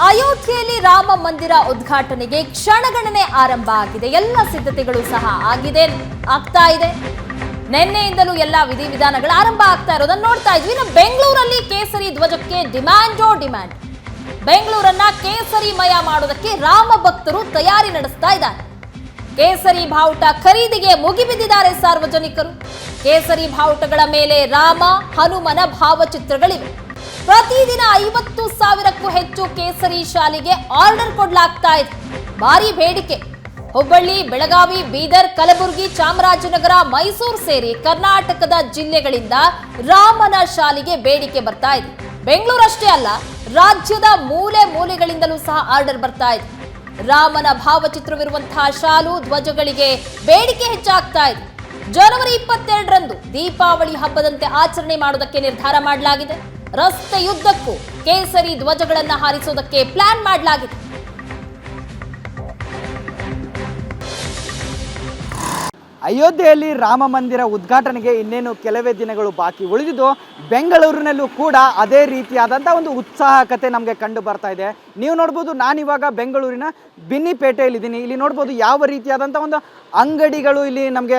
ಅಯೋಧ್ಯೆಯಲ್ಲಿ ರಾಮ ಮಂದಿರ ಉದ್ಘಾಟನೆಗೆ ಕ್ಷಣಗಣನೆ ಆರಂಭ ಆಗಿದೆ. ಎಲ್ಲ ಸಿದ್ಧತೆಗಳು ಸಹ ಆಗಿದೆ. ಆಗ್ತಾ ಇದೆ. ನಿನ್ನೆಯಿಂದಲೂ ಎಲ್ಲ ವಿಧಿವಿಧಾನಗಳು ಆರಂಭ ಆಗ್ತಾ ಇರೋದನ್ನ ನೋಡ್ತಾ ಇದ್ವಿ. ಇನ್ನು ಬೆಂಗಳೂರಲ್ಲಿ ಕೇಸರಿ ಧ್ವಜಕ್ಕೆ ಡಿಮ್ಯಾಂಡೋ ಡಿಮ್ಯಾಂಡ್. ಬೆಂಗಳೂರನ್ನ ಕೇಸರಿಮಯ ಮಾಡೋದಕ್ಕೆ ರಾಮ ಭಕ್ತರು ತಯಾರಿ ನಡೆಸ್ತಾ ಇದ್ದಾರೆ. ಕೇಸರಿ ಬಾವುಟ ಖರೀದಿಗೆ ಮುಗಿಬಿದ್ದಿದ್ದಾರೆ ಸಾರ್ವಜನಿಕರು. ಕೇಸರಿ ಬಾವುಟಗಳ ಮೇಲೆ ರಾಮ, ಹನುಮನ ಭಾವಚಿತ್ರಗಳಿವೆ. ಪ್ರತಿದಿನ ಐವತ್ತು ಸಾವಿರಕ್ಕೂ ಹೆಚ್ಚು ಕೇಸರಿ ಶಾಲಿಗೆ ಆರ್ಡರ್ ಕೊಡಲಾಗ್ತಾ ಇದೆ. ಭಾರಿ ಬೇಡಿಕೆ. ಹುಬ್ಬಳ್ಳಿ, ಬೆಳಗಾವಿ, ಬೀದರ್, ಕಲಬುರಗಿ, ಚಾಮರಾಜನಗರ, ಮೈಸೂರು ಸೇರಿ ಕರ್ನಾಟಕದ ಜಿಲ್ಲೆಗಳಿಂದ ರಾಮನ ಶಾಲಿಗೆ ಬೇಡಿಕೆ ಬರ್ತಾ ಇದೆ. ಬೆಂಗಳೂರಷ್ಟೇ ಅಲ್ಲ, ರಾಜ್ಯದ ಮೂಲೆ ಮೂಲೆಗಳಿಂದಲೂ ಸಹ ಆರ್ಡರ್ ಬರ್ತಾ ಇದೆ. ರಾಮನ ಭಾವಚಿತ್ರವಿರುವಂತಹ ಶಾಲು ಧ್ವಜಗಳಿಗೆ ಬೇಡಿಕೆ ಹೆಚ್ಚಾಗ್ತಾ ಇದೆ. ಜನವರಿ ಇಪ್ಪತ್ತೆರಡರಂದು ದೀಪಾವಳಿ ಹಬ್ಬದಂತೆ ಆಚರಣೆ ಮಾಡುವುದಕ್ಕೆ ನಿರ್ಧಾರ ಮಾಡಲಾಗಿದೆ. ರಸ್ತೆಯುದ್ದಕ್ಕೂ ಕೇಸರಿ ಧ್ವಜಗಳನ್ನು ಹಾರಿಸೋದಕ್ಕೆ ಪ್ಲಾನ್ ಮಾಡಲಾಗಿದೆ ಅಯೋಧ್ಯೆಯಲ್ಲಿ ರಾಮ ಮಂದಿರ ಉದ್ಘಾಟನೆಗೆ ಇನ್ನೇನು ಕೆಲವೇ ದಿನಗಳು ಬಾಕಿ ಉಳಿದಿದ್ದು, ಬೆಂಗಳೂರಿನಲ್ಲೂ ಕೂಡ ಅದೇ ರೀತಿಯಾದಂಥ ಒಂದು ಉತ್ಸಾಹಕತೆ ನಮಗೆ ಕಂಡು ಬರ್ತಾ ಇದೆ. ನೀವು ನೋಡ್ಬೋದು, ನಾನಿವಾಗ ಬೆಂಗಳೂರಿನ ಬಿನ್ನಿಪೇಟೆಯಲ್ಲಿದ್ದೀನಿ ಇಲ್ಲಿ ನೋಡ್ಬೋದು ಯಾವ ರೀತಿಯಾದಂಥ ಒಂದು ಅಂಗಡಿಗಳು ಇಲ್ಲಿ ನಮಗೆ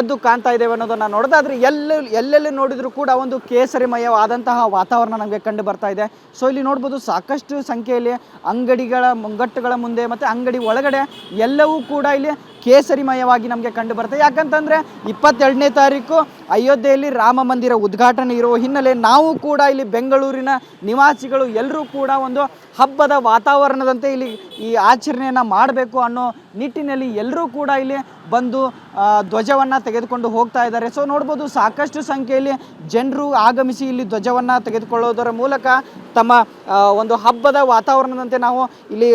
ಎದ್ದು ಕಾಣ್ತಾ ಇದ್ದೇವೆ ಅನ್ನೋದನ್ನು ನೋಡೋದಾದ್ರೆ ಎಲ್ಲ ಎಲ್ಲೆಲ್ಲಿ ನೋಡಿದರೂ ಕೂಡ ಒಂದು ಕೇಸರಿಮಯವಾದಂತಹ ವಾತಾವರಣ ನಮಗೆ ಕಂಡು ಬರ್ತಾ ಇದೆ. ಸೊ ಇಲ್ಲಿ ನೋಡ್ಬೋದು ಸಾಕಷ್ಟು ಸಂಖ್ಯೆಯಲ್ಲಿ ಅಂಗಡಿಗಳ, ಮುಂಗಟ್ಟುಗಳ ಮುಂದೆ ಮತ್ತು ಅಂಗಡಿ ಒಳಗಡೆ ಎಲ್ಲವೂ ಕೂಡ ಇಲ್ಲಿ ಕೇಸರಿಮಯವಾಗಿ ನಮಗೆ ಕಂಡು ಬರ್ತದೆ ಯಾಕಂತಂದರೆ ಇಪ್ಪತ್ತೆರಡನೇ ತಾರೀಕು ಅಯೋಧ್ಯೆಯಲ್ಲಿ ರಾಮ ಮಂದಿರ ಉದ್ಘಾಟನೆ ಇರುವ ಹಿನ್ನೆಲೆ ನಾವು ಕೂಡ ಇಲ್ಲಿ ಬೆಂಗಳೂರಿನ ನಿವಾಸಿಗಳು ಎಲ್ಲರೂ ಕೂಡ ಒಂದು ಹಬ್ಬದ ವಾತಾವರಣದಂತೆ ಇಲ್ಲಿ ಈ ಆಚರಣೆಯನ್ನು ಮಾಡಬೇಕು ಅನ್ನೋ ನಿಟ್ಟಿನಲ್ಲಿ ಎಲ್ಲರೂ ಕೂಡ ಇಲ್ಲಿ ಬಂದು ಧ್ವಜವನ್ನು ತೆಗೆದುಕೊಂಡು ಹೋಗ್ತಾ ಇದ್ದಾರೆ. ಸೊ ನೋಡ್ಬೋದು ಸಾಕಷ್ಟು ಸಂಖ್ಯೆಯಲ್ಲಿ ಜನರು ಆಗಮಿಸಿ ಇಲ್ಲಿ ಧ್ವಜವನ್ನು ತೆಗೆದುಕೊಳ್ಳೋದರ ಮೂಲಕ ತಮ್ಮ ಒಂದು ಹಬ್ಬದ ವಾತಾವರಣದಂತೆ ನಾವು ಇಲ್ಲಿ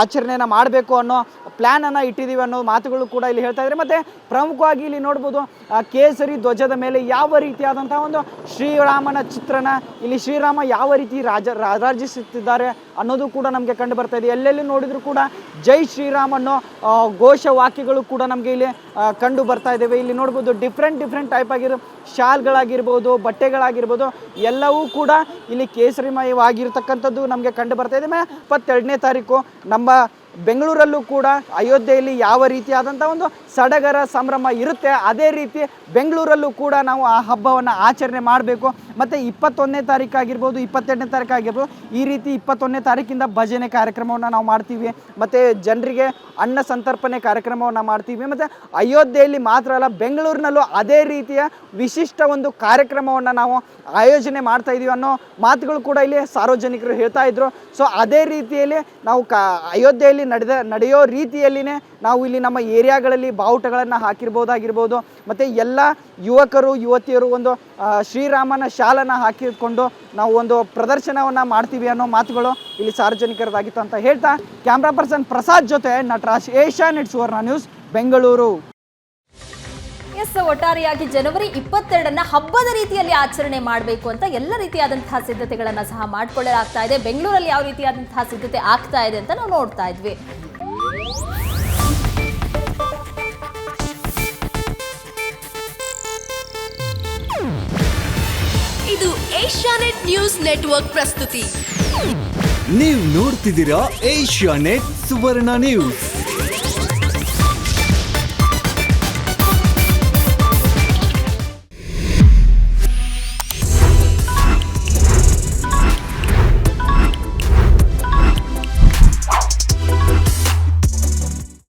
ಆಚರಣೆಯನ್ನು ಮಾಡಬೇಕು ಅನ್ನೋ ಪ್ಲ್ಯಾನನ್ನು ಇಟ್ಟಿದ್ದೀವಿ ಅನ್ನೋ ಮಾತುಗಳು ಕೂಡ ಇಲ್ಲಿ ಹೇಳ್ತಾ ಇದ್ದಾರೆ ಮತ್ತು ಪ್ರಮುಖವಾಗಿ ಇಲ್ಲಿ ನೋಡ್ಬೋದು ಕೇಸರಿ ಧ್ವಜದ ಮೇಲೆ ಯಾವ ರೀತಿಯಾದಂಥ ಒಂದು ಶ್ರೀರಾಮನ ಚಿತ್ರಣ ಇಲ್ಲಿ ಶ್ರೀರಾಮ ಯಾವ ರೀತಿ ರಾಜ, ರಾರಾಜಿಸುತ್ತಿದ್ದಾರೆ ಅನ್ನೋದು ಕೂಡ ನಮಗೆ ಕಂಡು ಬರ್ತಾ ಇದೆ. ಎಲ್ಲೆಲ್ಲಿ ನೋಡಿದರೂ ಕೂಡ ಜೈ ಶ್ರೀರಾಮ್ ಅನ್ನೋ ಘೋಷ ವಾಕ್ಯಗಳು ಕೂಡ ನಮಗೆ ಇಲ್ಲಿ ಕಂಡು ಬರ್ತಾ ಇದ್ದಾವೆ ಇಲ್ಲಿ ನೋಡ್ಬೋದು ಡಿಫ್ರೆಂಟ್ ಡಿಫ್ರೆಂಟ್ ಟೈಪ್ ಆಗಿರೋ ಶಾಲ್ಗಳಾಗಿರ್ಬೋದು, ಬಟ್ಟೆಗಳಾಗಿರ್ಬೋದು, ಎಲ್ಲವೂ ಕೂಡ ಇಲ್ಲಿ ಕೇಸರಿಮಯವಾಗಿರ್ತಕ್ಕಂಥದ್ದು ನಮಗೆ ಕಂಡು ಬರ್ತಾ ಇದೆ. ಮೇ, ಇಪ್ಪತ್ತೆರಡನೇ ತಾರೀಕು ನಮ್ಮ ಬೆಂಗಳೂರಲ್ಲೂ ಕೂಡ ಅಯೋಧ್ಯೆಯಲ್ಲಿ ಯಾವ ರೀತಿಯಾದಂಥ ಒಂದು ಸಡಗರ ಸಂಭ್ರಮ ಇರುತ್ತೆ, ಅದೇ ರೀತಿ ಬೆಂಗಳೂರಲ್ಲೂ ಕೂಡ ನಾವು ಆ ಹಬ್ಬವನ್ನು ಆಚರಣೆ ಮಾಡಬೇಕು. ಮತ್ತು ಇಪ್ಪತ್ತೊಂದನೇ ತಾರೀಕು ಆಗಿರ್ಬೋದು ಇಪ್ಪತ್ತೆರಡನೇ ತಾರೀಕು ಆಗಿರ್ಬೋದು, ಈ ರೀತಿ ಇಪ್ಪತ್ತೊಂದನೇ ತಾರೀಕಿಂದ ಭಜನೆ ಕಾರ್ಯಕ್ರಮವನ್ನು ನಾವು ಮಾಡ್ತೀವಿ. ಮತ್ತು ಜನರಿಗೆ ಅನ್ನ ಸಂತರ್ಪಣೆ ಕಾರ್ಯಕ್ರಮವನ್ನು ಮಾಡ್ತೀವಿ. ಮತ್ತು ಅಯೋಧ್ಯೆಯಲ್ಲಿ ಮಾತ್ರ ಅಲ್ಲ, ಬೆಂಗಳೂರಿನಲ್ಲೂ ಅದೇ ರೀತಿಯ ವಿಶಿಷ್ಟ ಒಂದು ಕಾರ್ಯಕ್ರಮವನ್ನು ನಾವು ಆಯೋಜನೆ ಮಾಡ್ತಾ ಇದ್ದೀವಿ ಅನ್ನೋ ಮಾತುಗಳು ಕೂಡ ಇಲ್ಲಿ ಸಾರ್ವಜನಿಕರು ಹೇಳ್ತಾ ಇದ್ರು. ಸೊ ಅದೇ ರೀತಿಯಲ್ಲಿ ನಾವು ಕಾ, ಅಯೋಧ್ಯೆಯಲ್ಲಿ ನಡೆದ ನಡೆಯೋ ರೀತಿಯಲ್ಲಿನೇ ನಾವು ಇಲ್ಲಿ ನಮ್ಮ ಏರಿಯಾಗಳಲ್ಲಿ ಬಾವುಟಗಳನ್ನು ಹಾಕಿರ್ಬೋದಾಗಿರ್ಬೋದು, ಮತ್ತು ಎಲ್ಲ ಯುವಕರು, ಯುವತಿಯರು ಒಂದು ಶ್ರೀರಾಮನ ಶಾಲನ್ನು ಹಾಕಿಕೊಂಡು ನಾವು ಒಂದು ಪ್ರದರ್ಶನವನ್ನು ಮಾಡ್ತೀವಿ ಅನ್ನೋ ಮಾತುಗಳು ಇಲ್ಲಿ ಸಾರ್ವಜನಿಕರದಾಗಿತ್ತು ಅಂತ ಹೇಳ್ತಾ, ಕ್ಯಾಮ್ರಾ ಪರ್ಸನ್ ಪ್ರಸಾದ್ ಜೊತೆ Nataraj, Asianet Suvarna news, Bengaluru. ಎಸ್ ಒಟ್ಟಾರೆಯಾಗಿ ಜನವರಿ ಇಪ್ಪತ್ತೆರಡನ್ನ ಹಬ್ಬದ ರೀತಿಯಲ್ಲಿ ಆಚರಣೆ ಮಾಡಬೇಕು ಅಂತ ಎಲ್ಲ ರೀತಿಯಾದಂತಹ ಸಿದ್ಧತೆಗಳನ್ನ ಸಹ ಮಾಡಿಕೊಳ್ಳಲಾಗ್ತಾ ಇದೆ. ಬೆಂಗಳೂರಲ್ಲಿ ಯಾವ ರೀತಿಯಾದಂತಹ ಸಿದ್ಧತೆ ಆಗ್ತಾ ಇದೆ ಅಂತ ನಾವು ನೋಡ್ತಾ ಇದ್ವಿ. ಇದು ಏಷ್ಯಾನೆಟ್ ನ್ಯೂಸ್ ನೆಟ್ವರ್ಕ್ ಪ್ರಸ್ತುತಿ. ನೀವು ನೋಡ್ತಿದ್ದೀರಾ ಏಷ್ಯಾ ನೆಟ್ ಸುವರ್ಣ ನ್ಯೂಸ್.